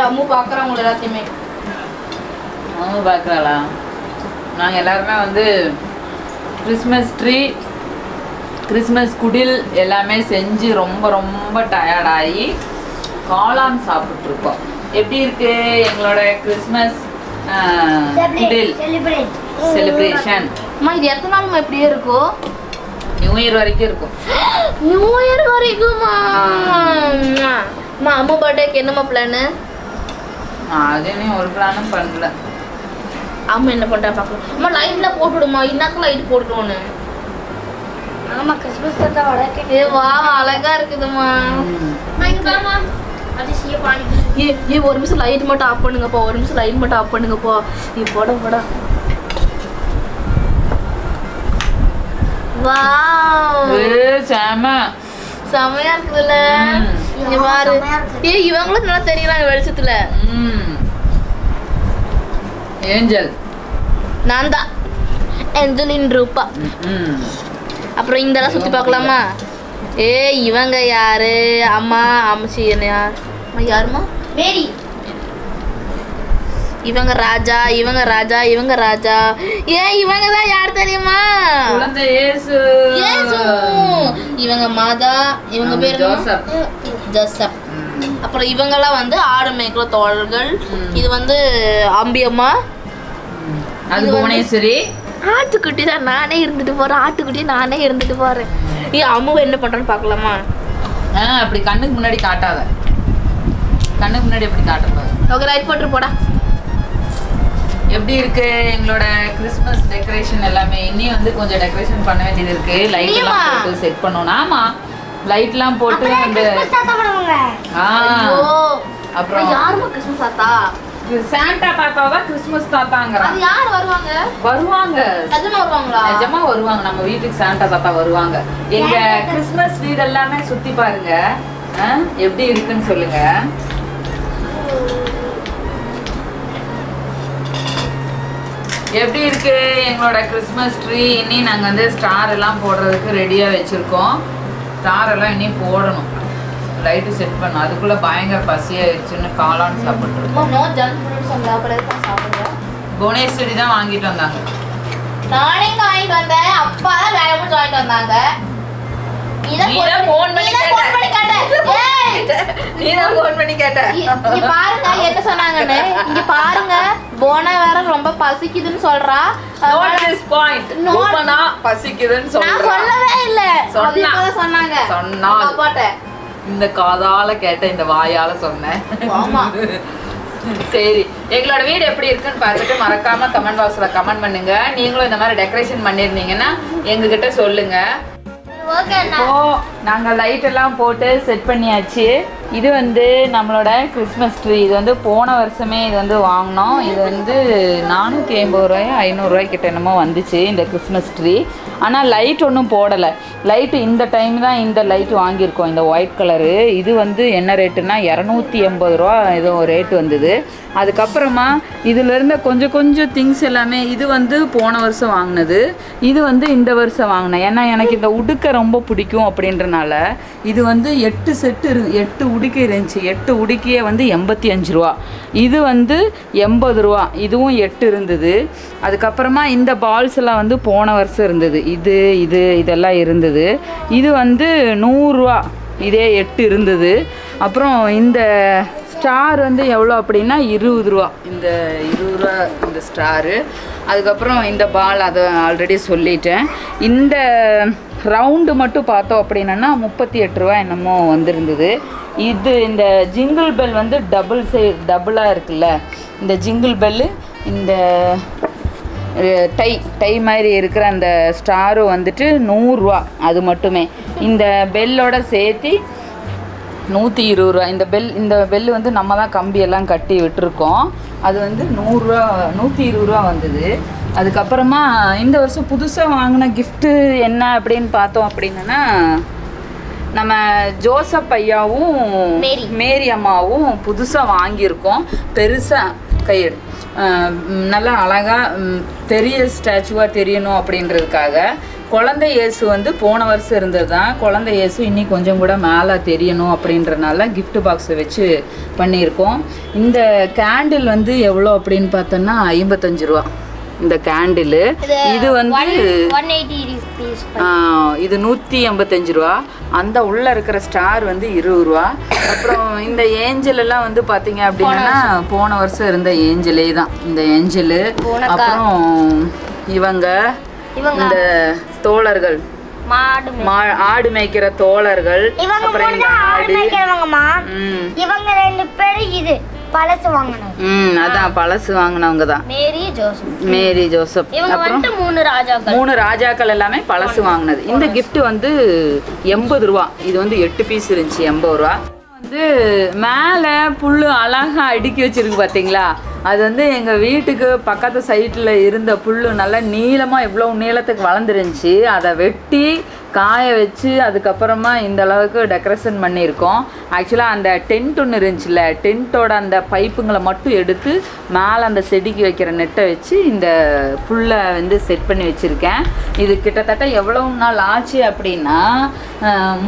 அம்மு பார்க்குறாங்க எல்லாத்தையுமே. அவங்க பார்க்குறாளா நாங்கள் எல்லாருமே வந்து கிறிஸ்மஸ் ட்ரீ கிறிஸ்மஸ் குடில் எல்லாமே செஞ்சு ரொம்ப ரொம்ப டயர்டாகி காளான் சாப்பிட்ருக்கோம் எப்படி இருக்கு எங்களோட கிறிஸ்மஸ் குடில்? செலிப்ரேஷன் அம்மா இது எத்தனை நாள்மா இப்படியே இருக்கும் நியூ இயர் வரைக்கும் இருக்கும். நியூ இயர் வரைக்குமா அம்மா அம்மா பர்த்டேக்கு என்னம்மா பிளானு அதுன்னு ஒரு பிளானும் பண்ணல. அம்மா என்ன பண்ணுறா பார்க்கலாம் அம்மா லைட்ல போட்டுடுமா? இன்னாக்கு லைட் போட்டுடுவோன்னு. ஆமா கிறிஸ்மஸ் தாத்தா வடக்கே ஏ வா அழகா இருக்குதும்மா. ம். அதிசய பாணி. ஏ ஏ ஒரு நிமிஷம் லைட் மட்டும் ஆஃப் பண்ணுங்கப்பா. ஒரு நிமிஷம் லைட் மட்டும் ஆஃப் பண்ணுங்கப்பா. நீ போட போட. செமையா இருக்குதுல்ல. இங்க பாரு. ஏ இவங்களும் நல்லா தெரியலாம் வெளிச்சத்துல. ம். ஏஞ்சல். நான் தான் ஏஞ்சலின் ரூபா. அப்புறம் இந்தெல்லாம் சுத்தி பார்க்கலாமா? ஏ இவங்க யாரு? அம்மா அம்மாச்சி என்ன யார்? யாருமா? மேரி. இவங்க ராஜா இவங்க ராஜா இவங்க ராஜா. ஏன் இவங்க தான் யார் தெரியுமா. இவங்க மாதா இவங்க பேர்? ஜோசப். அப்புறம் இவங்கெல்லாம் வந்து ஆடு மேய்க்கிற தோழர்கள். இது வந்து அம்பியம்மா. அது புவனேஸ்வரி. ஆட்டுக்குட்டி தான் நானே இருந்துட்டு போறேன். ஆட்டுக்குட்டி நானே இருந்துட்டு போறேன். ஏ அம்முவை என்ன பண்றான்னு பார்க்கலாமா? ஆ அப்படி கண்ணுக்கு முன்னாடி காட்டாத. கண்ணுக்கு முன்னாடி எப்படி காட்டக்கூடாது. ஓகே ரைட் போட்டு போடா. எப்படி இருக்கு எங்களோட கிறிஸ்மஸ் டெக்கரேஷன் எல்லாமே? இன்னும் வந்து கொஞ்சம் டெக்கரேஷன் பண்ண வேண்டியது இருக்கு. லைட் எல்லாம்? போட்டு செட் பண்ணணும். ஆமா. லைட்லாம் போட்டு அந்த ஆ அப்புறம் யாருமா கிறிஸ்மஸ் தாத்தா? சாண்டா தாத்தா தான் கிறிஸ்மஸ் தாத்தாங்கிறான். அது யார் வருவாங்க? வருவாங்க. நிஜமா வருவாங்களா? நிஜமா வருவாங்க. நம்ம வீட்டுக்கு சாண்டா தாத்தா வருவாங்க. எங்க கிறிஸ்மஸ் வீடு எல்லாமே சுத்தி பாருங்க. எப்படி இருக்குன்னு சொல்லுங்க. எப்படி இருக்கு? எங்களோட கிறிஸ்மஸ் ட்ரீ. இனி நாங்க வந்து ஸ்டார் எல்லாம் போடுறதுக்கு ரெடியா வச்சிருக்கோம். ஸ்டார் எல்லாம் இனி போடணும். லைட்டு செட் பண்ணணும் அதுக்குள்ள பயங்கர பசியாயிருச்சுன்னு காளான் சாப்பிட்டு அம்மா நோ ஜங்க் சொன்னா அப்புறம் எதுக்கு சாப்பிடுறேன் புவனேஸ்வரி தான் வாங்கிட்டு வந்தாங்க. நானே வாங்கிட்டு வந்தேன். அப்பா தான் வேலை முடிச்சு வாங்கிட்டு வந்தாங்க. phone பண்ணி பண்ணி நீ தான் ஃபோன் பண்ணி கேட்ட. இங்க பாருங்க என்ன சொன்னாங்கன்னு. இங்க பாருங்க. போனா வேற ரொம்ப பசிக்குதுன்னு சொல்றா. பாயிண்ட் பசிக்குதுன்னு நான் சொல்றேன் சொல்லவே இல்ல. சொன்னா. சொன்னாங்க. சொன்னால். அப்பாட்ட இந்த காதால கேட்ட இந்த வாயால சொன்னேன். ஆமா. சரி எங்களோட வீடு எப்படி இருக்குன்னு பார்த்துட்டு மறக்காம கமெண்ட் பாக்ஸ்ல கமெண்ட் பண்ணுங்க. நீங்களும் இந்த மாதிரி டெக்கரேஷன் பண்ணிருந்தீங்கன்னா எங்ககிட்ட சொல்லுங்க. ஓகே இப்போ நாங்க லைட் எல்லாம் போட்டு செட் பண்ணியாச்சு. இது வந்து நம்மளோட கிறிஸ்மஸ் ட்ரீ இது வந்து போன வருஷமே இது வந்து வாங்கினோம். இது வந்து நானூற்றி ஐம்பது ரூபாயோ ஐநூறுரூவாய்க்கு கிட்ட என்னமோ வந்துச்சு இந்த கிறிஸ்மஸ் ட்ரீ ஆனால் லைட் ஒன்றும் போடலை. லைட்டு இந்த டைம் தான் இந்த லைட் வாங்கியிருக்கோம். இந்த ஒயிட் கலரு இது வந்து என்ன ரேட்டுனா இரநூத்தி எண்பது ரூபா ஏதோ ரேட்டு வந்தது. அதுக்கப்புறமா இதிலிருந்த கொஞ்சம் கொஞ்சம் திங்ஸ் எல்லாமே இது வந்து போன வருஷம் வாங்கினது. இது வந்து இந்த வருஷம் வாங்கினேன். ஏன்னா எனக்கு இந்த உடுக்க ரொம்ப பிடிக்கும் அப்படின்றனால இது வந்து எட்டு செட்டு இரு எட்டு உடுக்கை இருந்துச்சு. எட்டு உடுக்கையே வந்து எண்பத்தி அஞ்சு ரூபா. இது வந்து எண்பது ரூபா. இதுவும் எட்டு இருந்தது. அதுக்கப்புறமா இந்த பால்ஸ் எல்லாம் வந்து போன வருஷம் இருந்தது. இது இது இதெல்லாம் இருந்தது. இது வந்து நூறுரூவா இதே எட்டு இருந்தது. அப்புறம் இந்த ஸ்டார் வந்து எவ்வளோ அப்படின்னா இருபது ரூபா இந்த இருபது ரூபா இந்த ஸ்டாரு. அதுக்கப்புறம் இந்த பால் அதை ஆல்ரெடி சொல்லிட்டேன். இந்த ரவுண்டு மட்டும் பார்த்தோம் அப்படின்னா முப்பத்தி எட்டு ரூபா என்னமோ வந்திருந்தது. இது இந்த ஜிங்கிள் பெல் வந்து டபுள் சை டபுளாக இருக்குல்ல. இந்த ஜிங்கிள் பெல்லு இந்த டை டை மாதிரி இருக்கிற அந்த ஸ்டாரும் வந்துட்டு நூறுரூவா அது மட்டுமே. இந்த பெல்லோட சேர்த்து நூற்றி இருபது ரூபா. இந்த பெல் இந்த பெல் வந்து நம்ம தான் கம்பியெல்லாம் கட்டி விட்டுருக்கோம். அது வந்து நூறுரூவா நூற்றி இருபது ரூபா வந்தது. அதுக்கப்புறமா இந்த வருஷம் புதுசாக வாங்கின gift என்ன அப்படின்னு பார்த்தோம் அப்படின்னா நம்ம ஜோசப் ஐயாவும் மேரி. மேரி அம்மாவும் புதுசாக வாங்கியிருக்கோம். பெருசாக கையெடு நல்லா அழகாக பெரிய ஸ்டாச்சுவாக தெரியணும் அப்படின்றதுக்காக குழந்தை இயேசு வந்து போன வருஷம் இருந்தது தான் குழந்தை இயேசு இன்னி கொஞ்சம் கூட மேலே தெரியணும் அப்படின்றனால கிஃப்ட் பாக்ஸை வச்சு பண்ணியிருக்கோம். இந்த கேண்டில் வந்து எவ்வளோ அப்படின்னு பார்த்தோன்னா ஐம்பத்தஞ்சு ரூபா. இந்த கேண்டில் இது வந்து இது நூற்றி எண்பத்தஞ்சு ரூபா. அந்த உள்ளே இருக்கிற ஸ்டார் வந்து இருபது ரூபா. அப்புறம் இந்த ஏஞ்சல் எல்லாம் வந்து பார்த்தீங்க அப்படின்னா போன வருஷம். இருந்த ஏஞ்சலே தான். இந்த ஏஞ்சலு அப்புறம் இவங்க. இந்த தோழர்கள். ஆடு மேய்க்கிற தோழர்கள். அப்புறம் இந்த ஆடு இவங்க ரெண்டு பேரும் இது. பழசு வாங்கினது. ம் அதான் பழசு வாங்கினவங்க தான். Mary Joseph. Mary Joseph. அப்புறம்? மூணு ராஜாக்கள். மூணு ராஜாக்கள் எல்லாமே பழசு வாங்கினது. இந்த gift வந்து எண்பது ரூபா. இது வந்து எட்டு பீஸ் இருந்துச்சு எண்பது ரூபா. வந்து மேலே புல் அழகா அடுக்கி வச்சுருக்கு பார்த்தீங்களா அது வந்து எங்கள் வீட்டுக்கு பக்கத்து சைட்டில் இருந்த புல் நல்லா நீளமாக இவ்வளோ நீளத்துக்கு வளர்ந்துருந்துச்சி. அதை வெட்டி காய வச்சு அதுக்கப்புறமா இந்த அளவுக்கு டெக்கரேஷன் பண்ணியிருக்கோம். ஆக்சுவலாக அந்த டென்ட் ஒன்று இருந்துச்சுல்ல டென்ட்டோட அந்த பைப்புங்களை மட்டும் எடுத்து மேலே அந்த செடிக்கு வைக்கிற நெட்டை வச்சு இந்த புல்லை வந்து செட் பண்ணி வச்சுருக்கேன். இது கிட்டத்தட்ட எவ்வளவு நாள் ஆச்சு அப்படின்னா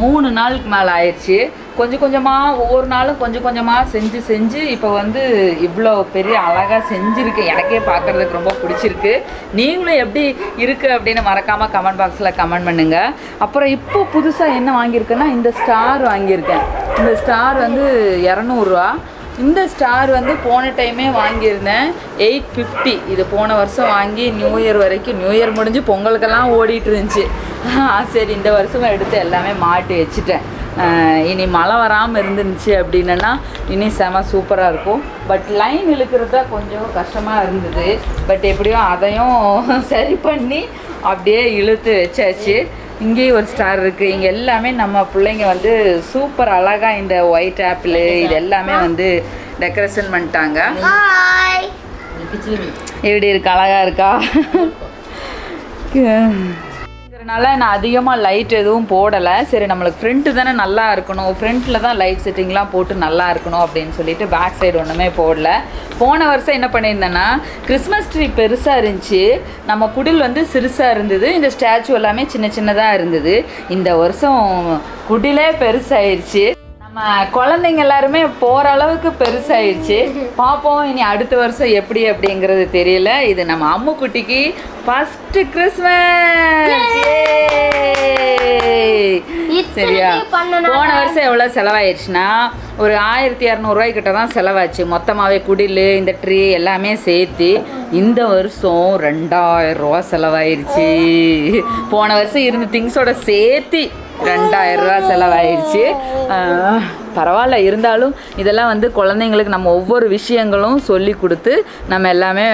மூணு நாளுக்கு மேலே ஆயிடுச்சு. கொஞ்சம் கொஞ்சமாக ஒவ்வொரு நாளும் கொஞ்சம் கொஞ்சமாக செஞ்சு செஞ்சு இப்போ வந்து இவ்வளோ பெரிய அழகாக செஞ்சுருக்கு. எனக்கே பார்க்குறதுக்கு ரொம்ப பிடிச்சிருக்கு. நீங்களும் எப்படி இருக்குது அப்படின்னு மறக்காமல் கமெண்ட் பாக்ஸில் கமெண்ட் பண்ணுங்கள் அப்புறம் இப்போ புதுசாக என்ன வாங்கியிருக்கேன்னா இந்த ஸ்டார் வாங்கியிருக்கேன். இந்த ஸ்டார் வந்து இரநூறுவா. இந்த ஸ்டார் வந்து போன டைமே வாங்கியிருந்தேன். எயிட் ஃபிஃப்டி இது போன வருஷம் வாங்கி நியூ இயர் வரைக்கும் நியூ இயர் முடிஞ்சு பொங்கலுக்கெல்லாம் ஓடிட்டு இருந்துச்சு. ஆ, சரி இந்த வருஷமும் எடுத்து எல்லாமே மாட்டி வச்சுட்டேன். இனி மழை வராமல் இருந்துருந்துச்சு அப்படின்னா இனி செம சூப்பராக இருக்கும். பட் லைன் இழுக்கிறது தான் கொஞ்சம் கஷ்டமாக இருந்தது. பட் எப்படியோ அதையும் சரி பண்ணி அப்படியே இழுத்து வச்சாச்சு. இங்கேயும் ஒரு ஸ்டார் இருக்குது இங்கே எல்லாமே நம்ம பிள்ளைங்க வந்து சூப்பர் அழகாக இந்த ஒயிட் ஆப்பிள் இது எல்லாமே வந்து டெக்கரேஷன் பண்ணிட்டாங்க. எப்படி இருக்கு? அழகா இருக்கா? அதனால் நான் அதிகமாக லைட் எதுவும் போடலை. சரி நம்மளுக்கு ஃப்ரண்ட்டு தானே நல்லா இருக்கணும். ஃப்ரண்ட்டில் தான் லைட் செட்டிங்லாம் போட்டு நல்லா இருக்கணும் அப்படின்னு சொல்லிட்டு பேக் சைடு ஒன்றுமே போடல. போன வருஷம் என்ன பண்ணியிருந்தேன்னா கிறிஸ்மஸ் ட்ரீ பெருசாக இருந்துச்சு. நம்ம குடில் வந்து சிறுசாக இருந்தது. இந்த ஸ்டாச்சு எல்லாமே சின்ன சின்னதாக இருந்தது. இந்த வருஷம் குடிலே பெருசாயிருச்சு. நம்ம குழந்தைங்க எல்லாருமே போகிற அளவுக்கு பெருசாயிருச்சு. பார்ப்போம் இனி அடுத்த வருஷம் எப்படி அப்படிங்கிறது தெரியல. இது நம்ம அம்மு குட்டிக்கு ஃபஸ்ட்டு கிறிஸ்மஸ் சரியா? போன வருஷம் எவ்வளோ செலவாயிருச்சுன்னா ஒரு ஆயிரத்தி இரநூறுவாய் கிட்ட தான் செலவாச்சு. மொத்தமாகவே குடில் இந்த ட்ரீ எல்லாமே சேர்த்து இந்த வருஷம் ரெண்டாயிரம் ரூபா செலவாயிருச்சு. போன வருஷம் இருந்த திங்ஸோட சேர்த்து ரெண்டாயிரம் ரூபா பரவாயில்ல இருந்தாலும் இதெல்லாம் வந்து குழந்தைங்களுக்கு நம்ம ஒவ்வொரு விஷயங்களும் சொல்லி கொடுத்து நம்ம எல்லாமே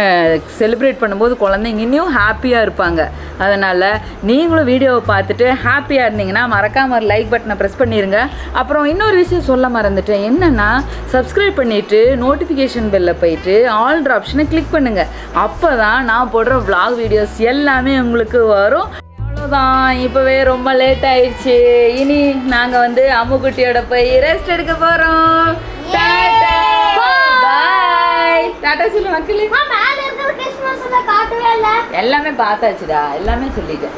செலிப்ரேட் பண்ணும்போது குழந்தைங்க இன்னும் ஹாப்பியாக இருப்பாங்க. அதனால் நீங்களும் வீடியோவை பார்த்துட்டு ஹாப்பியாக இருந்தீங்கன்னா மறக்காமல் ஒரு லைக் பட்டனை ப்ரெஸ் பண்ணிடுங்க அப்புறம் இன்னொரு விஷயம் சொல்ல மறந்துட்டேன். என்னென்னா சப்ஸ்கிரைப் பண்ணிவிட்டு நோட்டிஃபிகேஷன் பெல்ல போயிட்டு ஆல்ட்ரு ஆப்ஷனை கிளிக் பண்ணுங்கள் அப்போ தான் நான் போடுற vlog வீடியோஸ் எல்லாமே உங்களுக்கு வரும். அவ்வளோதான் இப்போவே ரொம்ப லேட் ஆயிடுச்சு. இனி நாங்கள் வந்து அம்முக்குட்டியோட போய் ரெஸ்ட் எடுக்க போகிறோம் டாட்டா சொல்லு மக்களே எல்லாமே பார்த்தாச்சுடா. எல்லாமே சொல்லிட்டேன்.